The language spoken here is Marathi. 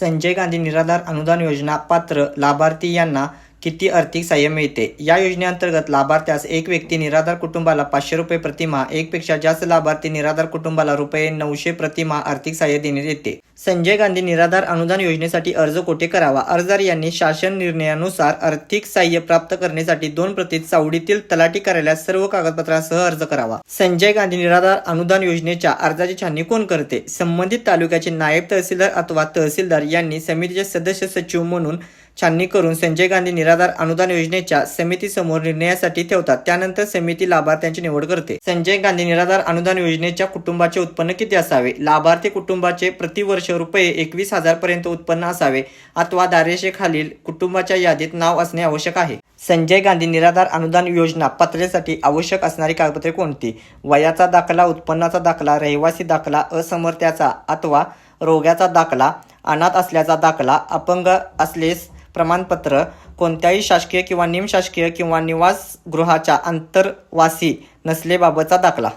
संजय गांधी निराधार अनुदान योजना पात्र लाभार्थी यांना किती आर्थिक सहाय्य मिळते? या योजनेअंतर्गत लाभार्थ्यास एक व्यक्ती निराधार कुटुंबाला पाचशे रुपये प्रतिमा एकपेक्षा जास्त लाभार्थी निराधार कुटुंबाला रुपये नऊशे प्रतिमा आर्थिक सहाय्य देण्यात येते. संजय गांधी निराधार अनुदान योजनेसाठी अर्ज कोठे करावा? अर्जदार यांनी शासन निर्णयानुसार आर्थिक सहाय्य प्राप्त करण्यासाठी दोन प्रतीत सावडीतील तलाठी कार्यालयात सर्व कागदपत्रांसह अर्ज करावा. संजय गांधी निराधार अनुदान योजनेच्या अर्जाची छाननी कोण करते? संबंधित तालुक्याचे नायब तहसीलदार अथवा तहसीलदार यांनी समितीचे सदस्य सचिव म्हणून छाननी करून संजय गांधी निराधार अनुदान योजनेच्या समितीसमोर निर्णयासाठी ठेवतात. त्यानंतर समिती लाभार्थ्यांची निवड करते. संजय गांधी निराधार अनुदान योजनेच्या कुटुंबाचे उत्पन्न किती असावे? लाभार्थी कुटुंबाचे प्रतिवर्ष रुपये एकवीस हजार पर्यंत उत्पन्न असावे अथवा दारेशेखालील कुटुंबाच्या यादीत नाव असणे आवश्यक आहे. संजय गांधी निराधार अनुदान योजना पात्रतेसाठी आवश्यक असणारी कागदपत्रे कोणती? वयाचा दाखला उत्पन्नाचा दाखला रहिवासी दाखला असमर्थ्याचा अथवा रोग्याचा दाखला अनाथ असल्याचा दाखला अपंग असलेस प्रमाणपत्र कोणत्याही शासकीय किंवा निमशासकीय किंवा निवासगृहाच्या अंतर्वासी नसलेबाबतचा दाखला.